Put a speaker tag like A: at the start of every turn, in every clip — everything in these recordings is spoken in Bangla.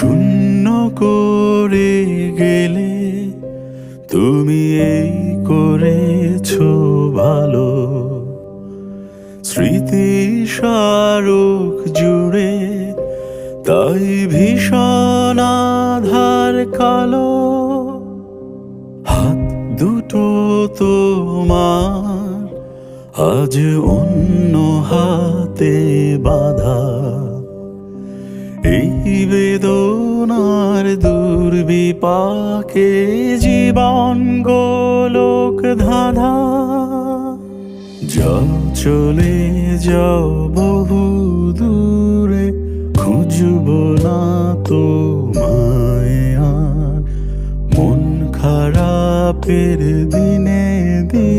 A: শূন্য করে গেলে তুমি এই করেছ ভালো। স্মৃতি স্মারক জুড়ে তাই ভীষণ আধার কালো। হাত দুটো তোমার, আজ অন্য হাতে বাধা। এই বেদনার দুর্বিপাকে জীবন গোলক ধাঁধা। যাও চলে যাও বহু দূরে, খুঁজব না তোমায় আর। মন খারাপের দিনে দিও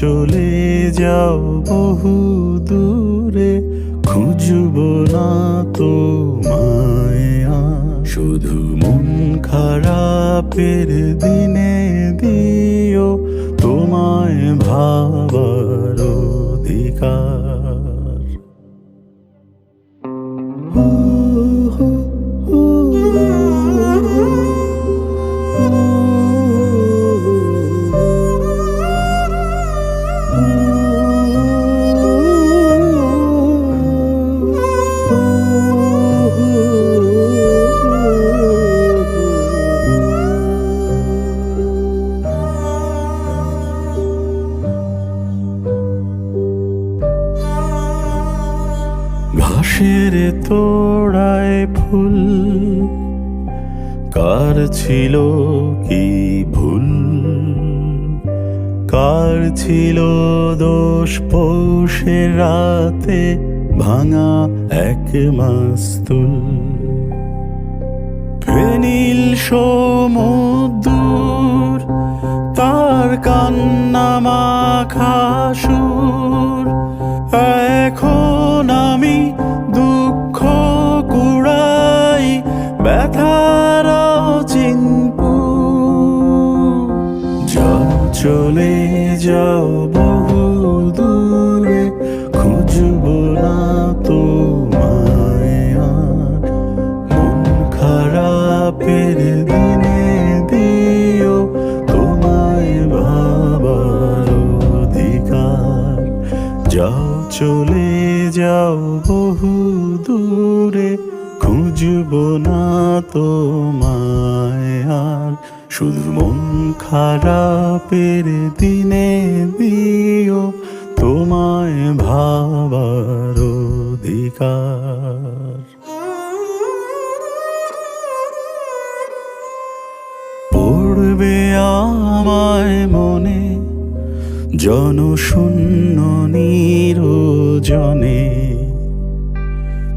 A: চলে যাও বহু দূরে, খুঁজব না তো মায়া শুধু মন খারাপের দিনে দিও, তোমায় ভাবার অধিকার। ঘাসের তোড়ায় ফুল। কার ছিল কি ভুল? কার ছিল দোষ পৌষের রাতে ভাঙা এক মাস্তুল? ফেনিল সমুদ্র, তার কান্না মাখা সুর। এখন আমি চলে যাও বহু দূরে, খুঁজব না তোমায় আর। শুধু মন খারাপের দিনে দিও, তোমায় ভাবার অধিকার। জনশূন্য নিরজনে,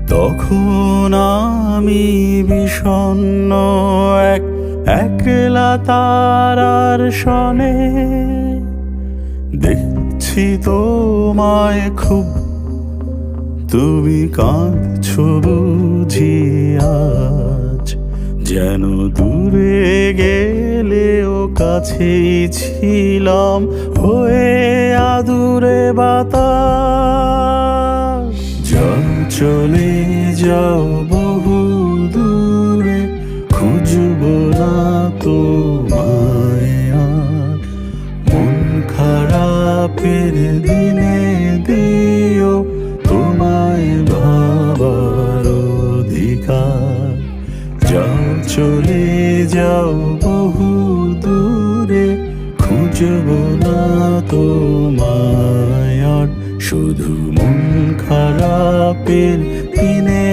A: তখন আমি বিষণ্ণ এক, একলা তারার সনে। দেখছি তোমায় খুব, তুমি কাঁদছো বুঝি আজ যেন দূরে গেলেও কাছেই ছিলাম হয়ে আদুরে বাতাস। যাও, চলে যাও বহু দূরে, খুঁজব না তোমায় মন খারাপের দিনে খুঁজব না তোমায় শুধু মন খারাপের দিনে